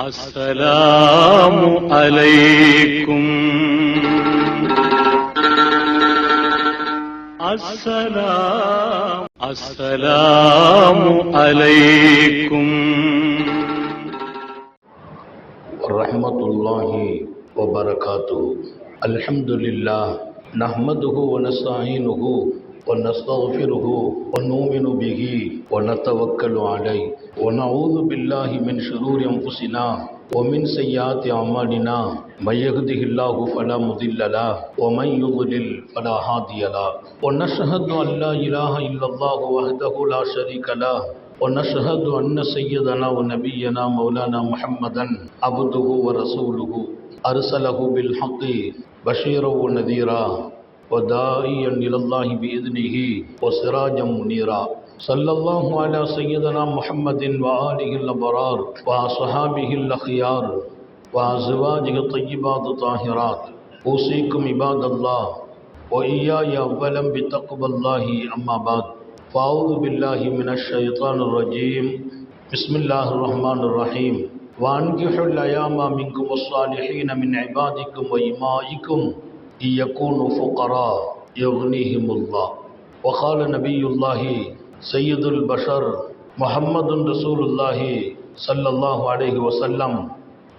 السلام عليكم. السلام السلام عليكم. ورحمة الله وبركاته. الحمد لله نحمده ونستعينه ونستغفره ونؤمن به ونتوكل عليه ونعوذ بالله من شرور أنفسنا ومن سيئات أعمالنا من يهده الله فلا مضل له ومن يضلل فلا هادي له ونشهد أن لا إله إلا الله وحده لا شريك له ونشهد أن سيدنا ونبينا مولانا محمدا عبده ورسوله أرسله بالحق بشيرا ونذيرا وداعيا إلى الله بإذنه وسراجا منيرا. صلى الله على سيدنا محمد وآله الأبرار وأصحابه الأخيار وأزواجه الطيبات الطاهرات. أوصيكم عباد الله وإياي أولا بتقوى الله، أما بعد. فأعوذ بالله من الشيطان الرجيم. بسم الله الرحمن الرحيم. وأنكحوا الأيام منكم الصالحين من عبادكم وإمائكم يكونوا فقراء يغنيهم الله وقال نبي الله سيد البشر محمد رسول الله صلى الله عليه وسلم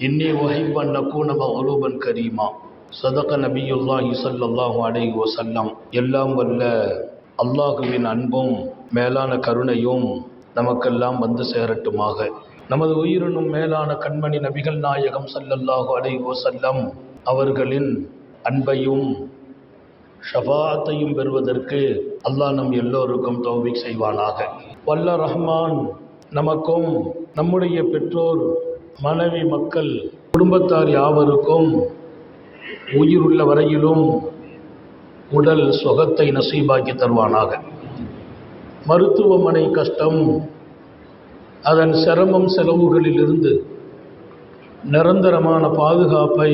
إني أحب أن نكون مغلوبا كريما صدق نبي الله صلى الله عليه وسلم எல்லாம் வல்ல அல்லாஹுவின் அன்பும் மேலான கருணையும் நமக்கெல்லாம் வந்து சேரட்டுமாக நமது உயிரினும் மேலான கண்மணி நபிகள் நாயகம் ஸல்லல்லாஹு அலைஹி வஸல்லம் அவர்களின் அன்பையும் ஷபாத்தையும் பெறுவதற்கு அல்லாஹ் நம் எல்லோருக்கும் தௌபிக் செய்வானாக. வல்ல ரஹ்மான் நமக்கும் நம்முடைய பெற்றோர் மனைவி மக்கள் குடும்பத்தார் யாவருக்கும் உயிருள்ள வரையிலும் உடல் சுகத்தை நசீபாக்கி தருவானாக. மருத்துவமனை கஷ்டம் அதன் சிரமம் செலவுகளிலிருந்து நிரந்தரமான பாதுகாப்பை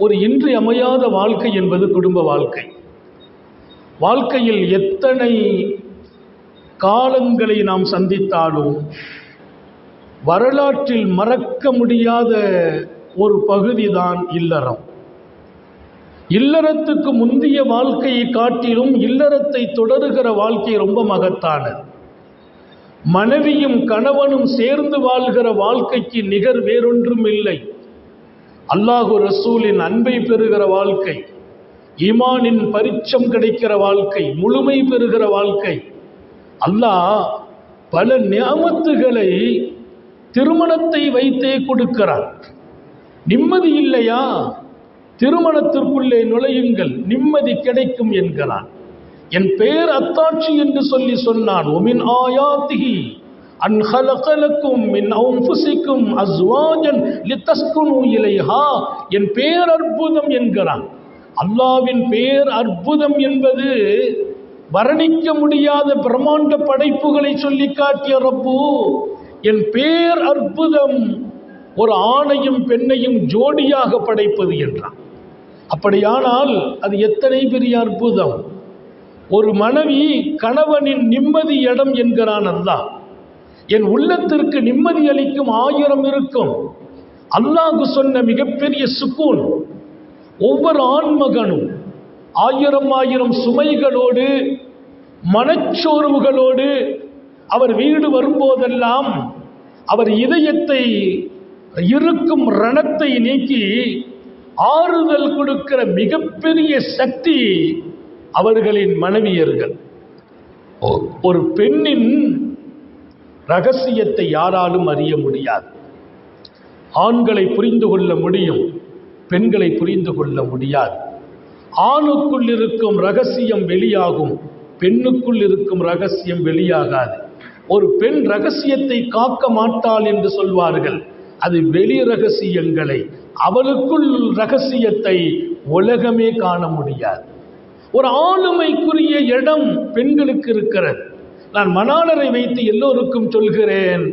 ஒரு இன்றியமையாத வாழ்க்கை என்பது குடும்ப வாழ்க்கை. வாழ்க்கையில் எத்தனை காலங்களை நாம் சந்தித்தாலும் வரலாற்றில் மறக்க முடியாத ஒரு பகுதிதான் இல்லறம். இல்லறத்துக்கு முந்தைய வாழ்க்கையை காட்டிலும் இல்லறத்தை தொடருகிற வாழ்க்கை ரொம்ப மகத்தானது. மனைவியும் கணவனும் சேர்ந்து வாழ்கிற வாழ்க்கைக்கு நிகர் வேறொன்றும் இல்லை அல்லாஹு ரசூலின் அன்பை பெறுகிற வாழ்க்கை ஈமானின் பரிச்சம் கிடைக்கிற வாழ்க்கை முழுமை பெறுகிற வாழ்க்கை. அல்லாஹ் பல நியமத்துகளை திருமணத்தை வைத்தே கொடுக்கிறார். நிம்மதி இல்லையா? திருமணத்திற்குள்ளே நுழையுங்கள் நிம்மதி கிடைக்கும் என்கிறான். என் பேர் அத்தாட்சி என்று சொல்லி சொன்னான். ஒமின் ஆயாத்திகி அன் ஹலகலக்கும் மின் அவுஃபுசிக்கும் அஸ்வாஜன் லித்தஸ்குனு இலைஹா என் பேர் அற்புதம் என்கிறான். அல்லாவின் பேர் அற்புதம் என்பது வர்ணிக்க முடியாத பிரம்மாண்ட படைப்புகளை சொல்லி காட்டிய ரப்பு. என் பேர் அற்புதம். ஒரு ஆணையும் பெண்ணையும் ஜோடியாக படைப்பது என்றான். அப்படியானால் அது எத்தனை பெரிய அற்புதம்? ஒரு மனைவி கணவனின் நிம்மதி இடம் என்கிறான் அல்லாஹ். என் உள்ளத்திற்கு நிம்மதி அளிக்கும் ஆயிரம் இருக்கும். அல்லாஹு சொன்ன மிகப்பெரிய சுக்கூன் ஒவ்வொரு ஆண்மகனும் ஆயிரம் ஆயிரம் சுமைகளோடு மனச்சோர்வுகளோடு அவர் வீடு வரும்போதெல்லாம் அவர் இதயத்தை இருக்கும் ரணத்தை நீக்கி ஆறுதல் கொடுக்கிற மிகப்பெரிய சக்தி அவர்களின் மனைவியர்கள். ஒரு பெண்ணின் ரகசியத்தை யாராலும் அறிய முடியாது. ஆண்களை புரிந்து கொள்ள முடியும் பெண்களை புரிந்து கொள்ள முடியாது. ஆணுக்குள் இருக்கும் ரகசியம் வெளியாகும் பெண்ணுக்குள் இருக்கும் ரகசியம் வெளியாகாது. ஒரு பெண் ரகசியத்தை காக்க மாட்டாள் என்று சொல்வார்கள். அது வெளி ரகசியங்களை அவளுக்குள் ரகசியத்தை உலகமே காண முடியாது. ஒரு ஆளுமைக்குரிய இடம் பெண்களுக்கு இருக்கிறது. நான் மணாளரை வைத்து எல்லோருக்கும் சொல்கிறேன்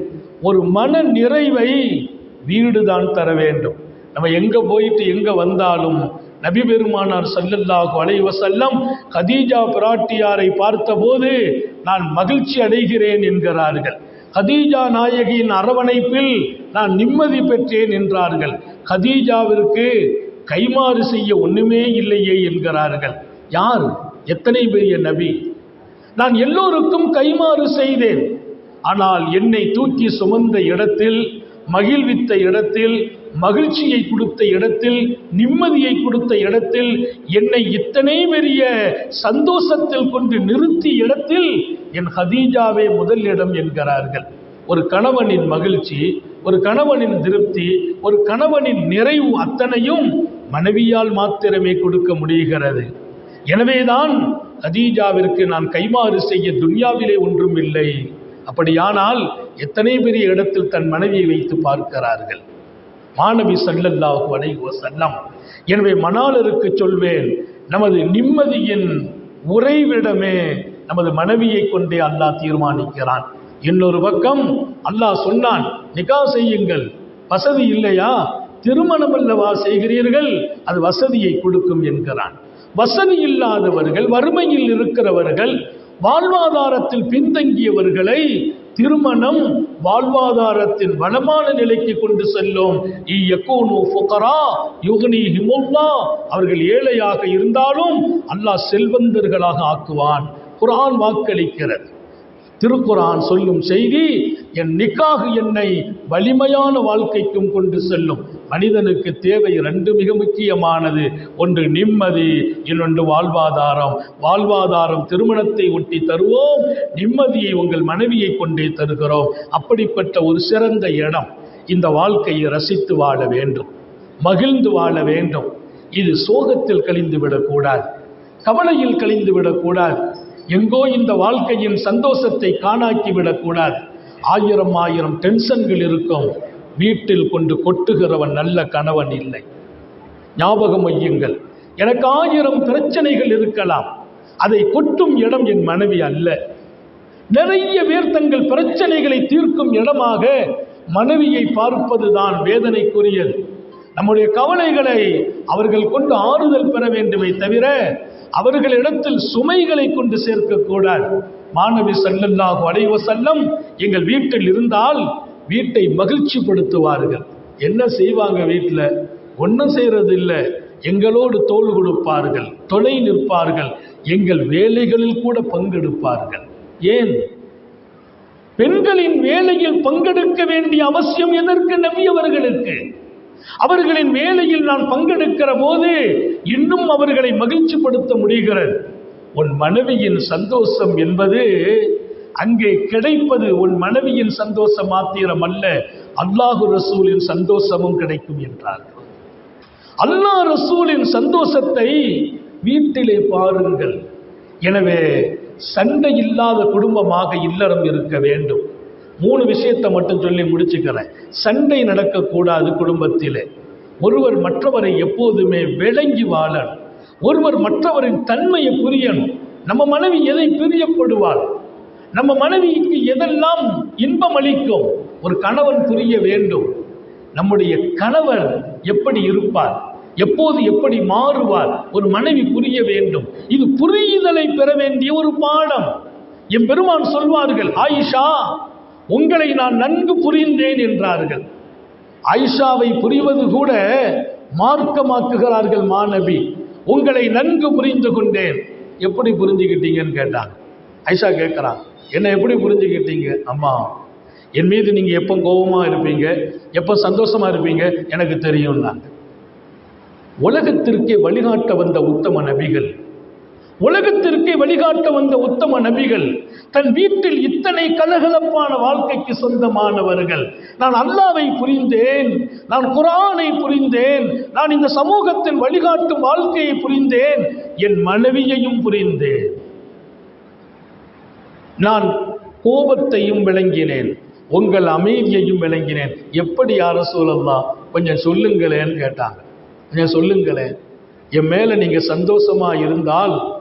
ஒரு மன நிறைவை வீடு தான் தர வேண்டும். நம்ம எங்கே போயிட்டு எங்கே வந்தாலும் நபி பெருமானார் சல்லல்லாஹு அலைஹி கதீஜா பிராட்டியாரை பார்த்தபோது நான் மகிழ்ச்சி அடைகிறேன் என்கிறார்கள். கதீஜா நாயகியின் அரவணைப்பில் நான் நிம்மதி பெற்றேன் என்றார்கள். கதீஜாவிற்கு கைமாறு செய்ய ஒன்றுமே இல்லையே என்கிறார்கள். யார்? எத்தனை பெரிய நபி? நான் எல்லோருக்கும் கைமாறு செய்தேன். ஆனால் என்னை தூக்கி சுமந்த இடத்தில் மகிழ்வித்த இடத்தில் மகிழ்ச்சியை கொடுத்த இடத்தில் நிம்மதியை கொடுத்த இடத்தில் என்னை இத்தனை பெரிய சந்தோஷத்தில் கொண்டு நிறுத்தி இடத்தில் என் ஹதீஜாவே முதல் இடம் என்கிறார்கள். ஒரு கணவனின் மகிழ்ச்சி ஒரு கணவனின் திருப்தி ஒரு கணவனின் நிறைவு அத்தனையும் மனைவியால் மாத்திரமே கொடுக்க முடிகிறது. எனவேதான் ஹதீஜாவிற்கு நான் கைமாறு செய்ய துன்யாவிலே ஒன்றும் இல்லை. அப்படியானால் எத்தனை பெரிய இடத்தில் தன் மனைவியை வைத்து பார்க்கிறார்கள்? மாணவி சல்லல்லாஹு அலைஹி செல்லம் எனவே மணாளருக்கு சொல்வேன் நமது நிம்மதியின் உறைவிடமே நமது மனைவியை கொண்டே அல்லாஹ் தீர்மானிக்கிறான். இன்னொரு பக்கம் அல்லாஹ் சொன்னான் நிகா செய்யுங்கள் வசதி இல்லையா? திருமணம் அல்லவா செய்கிறீர்கள்? அது வசதியை கொடுக்கும் என்கிறான். வசதி இல்லாதவர்கள் வறுமையில் இருக்கிறவர்கள் வாழ்வாதாரத்தில் பின்தங்கியவர்களை திருமணம் வாழ்வாதாரத்தின் வளமான நிலைக்கு கொண்டு செல்லும். அவர்கள் ஏழையாக இருந்தாலும் அல்லாஹ் செல்வந்தர்களாக ஆக்குவான். குரான் வாக்களிக்கிறது. திருக்குரான் சொல்லும் செய்தி என் நிக்காக என்னை வலிமையான வாழ்க்கைக்கும் கொண்டு செல்லும். மனிதனுக்கு தேவை ரெண்டு மிக முக்கியமானது. ஒன்று நிம்மதி இன்னொன்று வாழ்வாதாரம். வாழ்வாதாரம் திருமணத்தை ஒட்டி தருவோம். நிம்மதியை உங்கள் மனைவியை கொண்டே தருகிறோம். அப்படிப்பட்ட ஒரு சிறந்த இடம். இந்த வாழ்க்கையை ரசித்து வாழ வேண்டும். மகிழ்ந்து வாழ வேண்டும். இது சோகத்தில் கழிந்து விடக்கூடாது. கவலையில் கழிந்து விடக்கூடாது. எங்கோ இந்த வாழ்க்கையின் சந்தோஷத்தை காணாக்கி விடக்கூடாது ஆயிரம் ஆயிரம் டென்ஷன்கள் இருக்கும். வீட்டில் கொண்டு கொட்டுகிறவன் நல்ல கணவன் இல்லை. ஞாபகம் ஐயுங்கள் எனக்கு ஆயிரம் பிரச்சனைகள் இருக்கலாம். அதை கொட்டும் இடம் என் மனைவி அல்ல. நிறைய பேர் தங்கள் பிரச்சனைகளை தீர்க்கும் இடமாக மனைவியை பார்ப்பதுதான் வேதனைக்குரியது. நம்முடைய கவலைகளை அவர்கள் கொண்டு ஆறுதல் பெற வேண்டுமே தவிர அவர்களிடத்தில் சுமைகளை கொண்டு சேர்க்கக்கூடாது. மாணவி சல்லல்லாஹு அலைவ செல்லம் எங்கள் வீட்டில் இருந்தால் வீட்டை மகிழ்ச்சிப்படுத்துவார்கள். என்ன செய்வாங்க வீட்டில்? ஒன்றும் செய்யறது இல்லை எங்களோடு தோல் கொடுப்பார்கள் துணை நிற்பார்கள் எங்கள் வேலைகளில் கூட பங்கெடுப்பார்கள். ஏன்? பெண்களின் வேலையில் பங்கெடுக்க வேண்டிய அவசியம் எதற்கு நம்பியவர்களுக்கு அவர்களின் வேலையில் நான் பங்கெடுக்கிற போது இன்னும் அவர்களை மகிழ்ச்சிப்படுத்த முடிகிறது. உன் மனைவியின் சந்தோஷம் என்பது அங்கே கிடைப்பது உன் மனைவியின் சந்தோஷம் மாத்திரம் அல்ல அல்லாஹு ரசூலின் சந்தோஷமும் கிடைக்கும் என்றார்கள் அல்லாஹ் ரசூலின் சந்தோஷத்தை வீட்டிலே பாருங்கள். எனவே சண்டை இல்லாத குடும்பமாக இல்லறம் இருக்க வேண்டும். மூணு விஷயத்தை மட்டும் சொல்லி முடிச்சுக்கிறேன். சண்டை நடக்கக்கூடாது குடும்பத்திலே. ஒருவர் மற்றவரை எப்போதுமே விளங்கி வாழணும். ஒருவர் மற்றவரின் தன்மையை புரியணும். நம்ம மனைவி எதை பிரியப்படுவாள்? நம்ம மனைவிக்கு எதெல்லாம் இன்பம் அளிக்கும்? ஒரு கணவன் புரிய வேண்டும். நம்முடைய கணவர் எப்படி இருப்பார்? எப்போது எப்படி மாறுவார்? ஒரு மனைவி புரிய வேண்டும். இது புரிதலை பெற வேண்டிய ஒரு பாடம். என் பெருமான் சொல்வார்கள் ஆயிஷா உங்களை நான் நன்கு புரிந்தேன் என்றார்கள். ஆயிஷாவை புரிவது கூட மார்க்கமாக்குகிறார்கள் மாணவி. உங்களை நன்கு புரிந்து கொண்டேன். எப்படி புரிஞ்சுக்கிட்டீங்கன்னு கேட்டாங்க. ஐஷா கேட்குறான் என்னை எப்படி புரிஞ்சுக்கிட்டீங்க அம்மா? என் மீது நீங்கள் எப்போ கோபமாக இருப்பீங்க? எப்போ சந்தோஷமாக இருப்பீங்க? எனக்கு தெரியும்னாங்க. உலகத்திற்கே வழிகாட்ட வந்த உத்தம நபிகள் உலகத்திற்கே வழிகாட்ட வந்த உத்தம நபிகள் தன் வீட்டில் இத்தனை கலகலப்பான வாழ்க்கைக்கு சொந்தமானவர்கள். நான் அல்லாவை புரிந்தேன் நான் குரானை புரிந்தேன் நான் இந்த சமூகத்தில் வழிகாட்டும் வாழ்க்கையை புரிந்தேன் என் மனைவியையும் புரிந்தேன். நான் கோபத்தையும் விளங்கினேன் உங்கள் அமைதியையும் விளங்கினேன். எப்படி யார சூழல்லாம் கொஞ்சம் சொல்லுங்களேன்னு கேட்டாங்க. கொஞ்சம் சொல்லுங்களேன். என் மேலே நீங்கள் சந்தோஷமாக இருந்தால்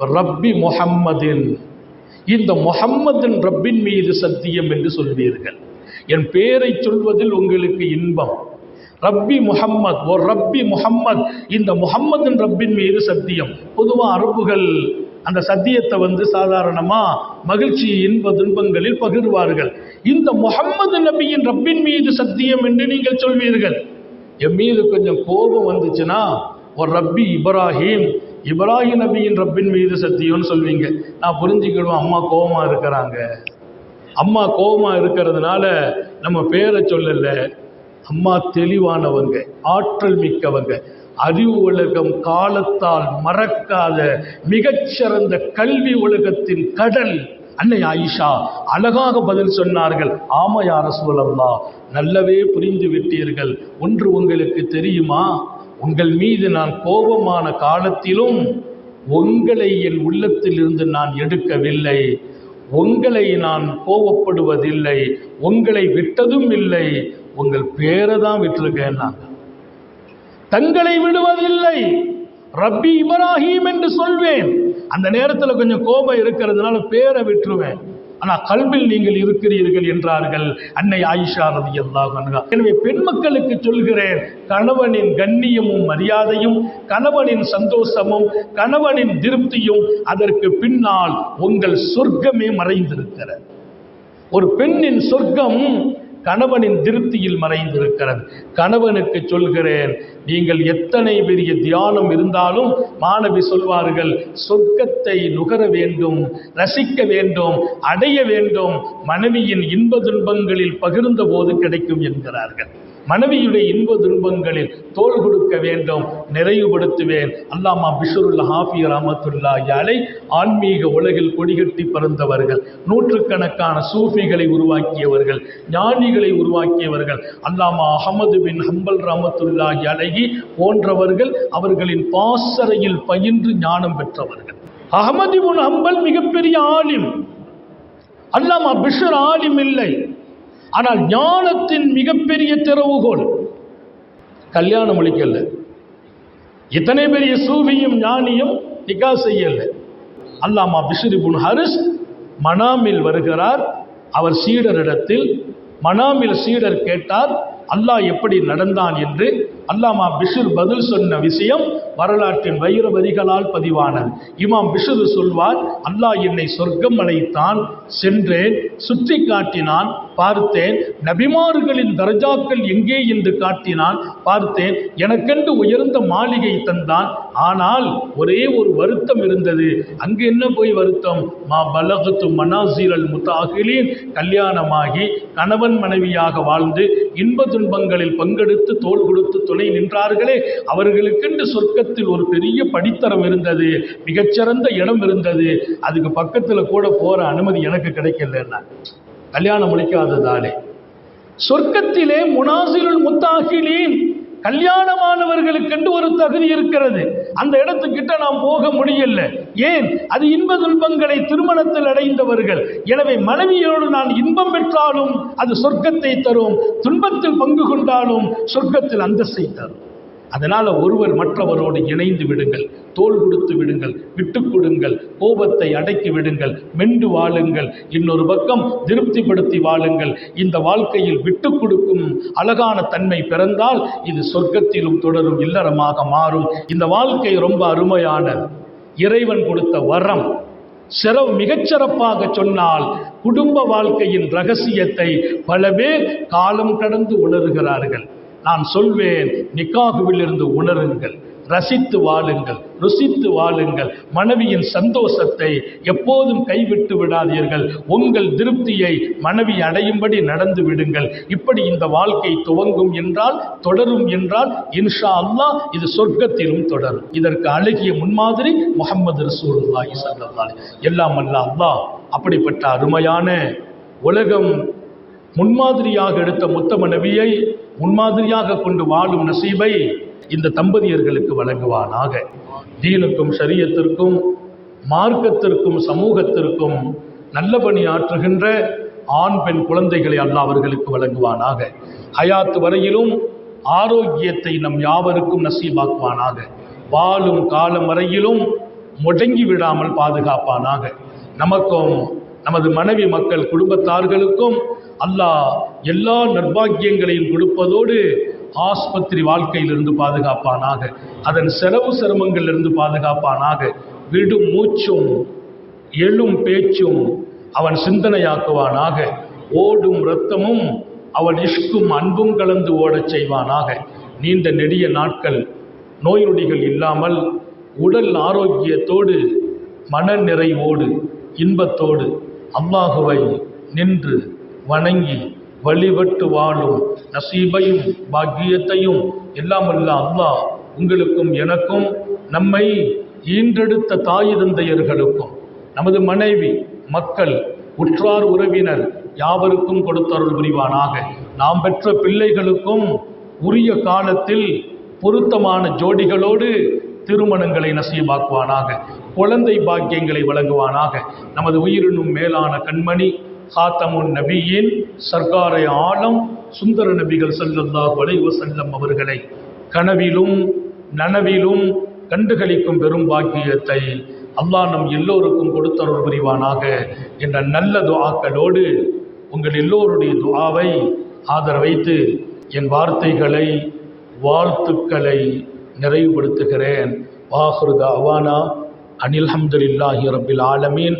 ரப்பி முஹம்மதின். இந்த முகம்மதின் ரப்பின் மீது சத்தியம் என்று சொல்வீர்கள். என் பேரை சொல்வதில் உங்களுக்கு இன்பம். ரப்பி முகம்மத் ஓ ரப்பி முகம்மத் இந்த முகம்மதின் ரப்பின் மீது சத்தியம். பொதுவாக அரபுகள் அந்த சத்தியத்தை வந்து சாதாரணமாக மகிழ்ச்சி இன்ப துன்பங்களில் பகிர்வார்கள். இந்த முகம்மது நபியின் ரப்பின் மீது சத்தியம் என்று நீங்கள் சொல்வீர்கள். என் மீது கொஞ்சம் கோபம் வந்துச்சுன்னா ஒரு ரப்பி இப்ராஹிம் இப்ராஹிம் நபியின் ரப்பின் மீது சத்தியம்னு சொல்வீங்க. நான் புரிஞ்சுக்கிடுவோம் அம்மா கோபமா இருக்கிறாங்க. அம்மா கோபமா இருக்கிறதுனால நம்ம பேரை சொல்லல. அம்மா தெளிவானவங்க ஆற்றல் மிக்கவங்க. அறிவு உலகம் காலத்தால் மறக்காத மிகச்சிறந்த கல்வி உலகத்தின் கடல். அன்னை ஆயிஷா அழகாக பதில் சொன்னார்கள். ஆமையார சூழல்லா நல்லவே புரிந்து விட்டீர்கள். ஒன்று உங்களுக்கு தெரியுமா? உங்கள் மீது நான் கோபமான காலத்திலும் உங்களை என் உள்ளத்தில் இருந்து நான் எடுக்கவில்லை. உங்களை நான் கோபப்படுவதில்லை. உங்களை விட்டதும் இல்லை. உங்கள் பேரை தான் விட்டிருக்கேன் நான் தங்களை விடுவதில்லை. ரப்பி இப்ராஹிம் என்று சொல்வேன். அந்த நேரத்தில் கொஞ்சம் கோபம் இருக்கிறதுனால பேரை விட்டுருவேன். ஆனால் கல்வில் நீங்கள் இருக்கிறீர்கள் என்றார்கள் அன்னை ஆயிஷா ரதி எனவே பெண் மக்களுக்கு சொல்கிறேன் கணவனின் கண்ணியமும் மரியாதையும் கணவனின் சந்தோஷமும் கணவனின் திருப்தியும் அதற்கு பின்னால் உங்கள் சொர்க்கமே மறைந்திருக்கிறது. ஒரு பெண்ணின் சொர்க்கம் கணவனின் திருப்தியில் மறைந்திருக்கிறது. கணவனுக்கு சொல்கிறேன் நீங்கள் எத்தனை பெரிய தியானம் இருந்தாலும் மாணவி சொல்வார்கள் சொர்க்கத்தை நுகர வேண்டும் ரசிக்க வேண்டும் அடைய வேண்டும் மனைவியின் இன்ப துன்பங்களில் பகிர்ந்த போது கிடைக்கும் என்கிறார்கள். மனைவியுடைய இன்ப துன்பங்களில் தோள் கொடுக்க வேண்டும் நிறைவுபடுத்துவேன். அல்லாமா பிஷருல் ஹாஃபி ராமத்துல்லா யாலை ஆன்மீக உலகில் கொடிகட்டி பறந்தவர்கள் நூற்றுக்கணக்கான சூஃபிகளை உருவாக்கியவர்கள் ஞானிகளை உருவாக்கியவர்கள் அல்லாமா அகமது பின் ஹம்பல் ராமத்துல்லா அழகி போன்றவர்கள் அவர்களின் பாசறையில் பயின்று ஞானம் பெற்றவர்கள். அகமது பின் ஹம்பல் மிகப்பெரிய ஆலிம். அல்லாமா பிஷர் ஆலிம் இல்லை. ஆனால் ஞானத்தின் மிகப்பெரிய திறவுகோல் கல்யாணம் முடிக்கல. இத்தனை பெரிய சூவியும் ஞானியும் நிக்கா செய்யல. அல்லாமா பிசுரிபுன் ஹரிஸ் மனாமில் வருகிறார். அவர் சீடரிடத்தில் மனாமில் சீடர் கேட்டார் அல்லாஹ் எப்படி நடந்தான்? என்று அல்லாமா பிஷுர் பதில் சொன்ன விஷயம் வரலாற்றின் வைர வரிகளால் பதிவானது. இமாம் பிஷுர் சொல்வார் அல்லாஹ் என்னை சொர்க்கம் அழைத்தான் சென்றேன் சுற்றி காட்டினான் பார்த்தேன் நபிமார்களின் தர்ஜாக்கள் எங்கே என்று காட்டினான் பார்த்தேன் எனக்கென்று உயர்ந்த மாளிகை தந்தான் ஆனால் ஒரே ஒரு வருத்தம் இருந்தது. அங்கு என்ன போய் வருத்தம்? மா பலகத்து மனாசீரல் முத்தாகிலின் கல்யாணமாகி கணவன் மனைவியாக வாழ்ந்து இன்ப துன்பங்களில் பங்கெடுத்து தோல் கொடுத்து துணை நின்றார்களே. அவர்களுக்கென்று சொர்க்கத்தில் ஒரு பெரிய படித்தரம் இருந்தது மிகச்சிறந்த இடம் இருந்தது. அதுக்கு பக்கத்தில் கூட போற அனுமதி எனக்கு கிடைக்கலன்னா கல்யாணம் முடிக்காததாலே. சொர்க்கத்திலே முனாசிலுள் முத்தாகிலீன் கல்யாணமானவர்களுக்கென்று ஒரு தகுதி இருக்கிறது. அந்த இடத்துக்கிட்ட நாம் போக முடியல. ஏன்? அது இன்ப துன்பங்களை திருமணத்தில் அடைந்தவர்கள். எனவே மனைவியோடு நான் இன்பம் பெற்றாலும் அது சொர்க்கத்தை தரும். துன்பத்தில் பங்கு கொண்டாலும் சொர்க்கத்தில் அந்தஸ்தை தரும். அதனால் ஒருவர் மற்றவரோடு இணைந்து விடுங்கள் தோள் கொடுத்து விடுங்கள் விட்டு கொடுங்கள் கோபத்தை அடக்கி விடுங்கள் மென்று வாழுங்கள் இன்னொரு பக்கம் திருப்திப்படுத்தி வாழுங்கள். இந்த வாழ்க்கையில் விட்டு கொடுக்கும் அழகான தன்மை பிறந்தால் இது சொர்க்கத்திலும் தொடரும் இல்லறமாக மாறும். இந்த வாழ்க்கை ரொம்ப அருமையான இறைவன் கொடுத்த வரம். சிறவு மிகச்சிறப்பாக சொன்னால் குடும்ப வாழ்க்கையின் ரகசியத்தை பல பேர் காலம் கடந்து உணர்கிறார்கள். நான் சொல்வேன் நிக்காகுவில் இருந்து உணருங்கள் ரசித்து வாழுங்கள் ருசித்து வாழுங்கள் மனைவியின் சந்தோஷத்தை எப்போதும் கைவிட்டு விடாதீர்கள். உங்கள் திருப்தியை மனைவி அடையும்படி நடந்து விடுங்கள். இப்படி இந்த வாழ்க்கை துவங்கும் என்றால் தொடரும் என்றால் இன்ஷா அல்லாஹ் இது சொர்க்கத்திலும் தொடரும். இதற்கு அழகிய முன்மாதிரி முகமது ரசூலுல்லாஹி சல்லாஹ் எல்லாம் அல்ல அல்லா அப்படிப்பட்ட அருமையான உலகம் முன்மாதிரியாக எடுத்த முத்த மனைவியை முன்மாதிரியாக கொண்டு வாழும் நசீபை இந்த தம்பதியர்களுக்கு வழங்குவானாக. தீனுக்கும் சரியத்திற்கும் மார்க்கத்திற்கும் சமூகத்திற்கும் நல்ல பணி ஆற்றுகின்ற ஆண் பெண் குழந்தைகளை அல்ல அவர்களுக்கு வழங்குவானாக. ஹயாத்து வரையிலும் ஆரோக்கியத்தை நம் யாவருக்கும் நசீபாக்குவானாக. வாழும் காலம் வரையிலும் முடங்கி விடாமல் பாதுகாப்பானாக. நமக்கும் நமது மனைவி மக்கள் குடும்பத்தார்களுக்கும் அல்லாஹ் எல்லா நர்பாகியங்களையும் கொடுப்பதோடு ஆஸ்பத்திரி வாழ்க்கையிலிருந்து பாதுகாப்பானாக அதன் செலவு சிரமங்களிலிருந்து பாதுகாப்பானாக விடும் மூச்சும் எழும் பேச்சும் அவன் சிந்தனையாக்குவானாக ஓடும் இரத்தமும் அவன் இஷ்கும் அன்பும் கலந்து ஓடச் செய்வானாக. நீண்ட நெடிய நாட்கள் நோய் நொடிகள் இல்லாமல் உடல் ஆரோக்கியத்தோடு மன நிறைவோடு இன்பத்தோடு அல்லாஹுவை நின்று வணங்கி வழிபட்டு வாழும். நசீபையும் பாக்கியத்தையும் எல்லாம் அல்ல அல்லாஹ் உங்களுக்கும் எனக்கும் நம்மை ஈன்றெடுத்த தாய் தந்தையர்களுக்கும் நமது மனைவி மக்கள் உற்றார் உறவினர் யாவருக்கும் கொடுத்தருள் புரிவானாக. நாம் பெற்ற பிள்ளைகளுக்கும் உரிய காலத்தில் பொருத்தமான ஜோடிகளோடு திருமணங்களை நசீபாக்குவானாக. குழந்தை பாக்கியங்களை வழங்குவானாக. நமது உயிரினும் மேலான கண்மணி ஹாத்தமுன் நபியின் சர்க்காரை ஆழம் சுந்தர நபிகள் ஸல்லல்லாஹு அலைஹி செல்லம் அவர்களை கனவிலும் நனவிலும் கண்டுகளிக்கும் பெரும் பாக்கியத்தை அல்லாஹ் நம் எல்லோருக்கும் கொடுத்தருள் புரிவானாக என்ற நல்ல துஆக்களோடு உங்கள் எல்லோருடைய துஆவை ஆதரவைத்து என் வார்த்தைகளை வாழ்த்துக்களை நிறைவுபடுத்துகிறேன். வாஹ்ரு அவானா அனில் ஹம்துலில்லாஹி ரப்பில் ஆலமீன்.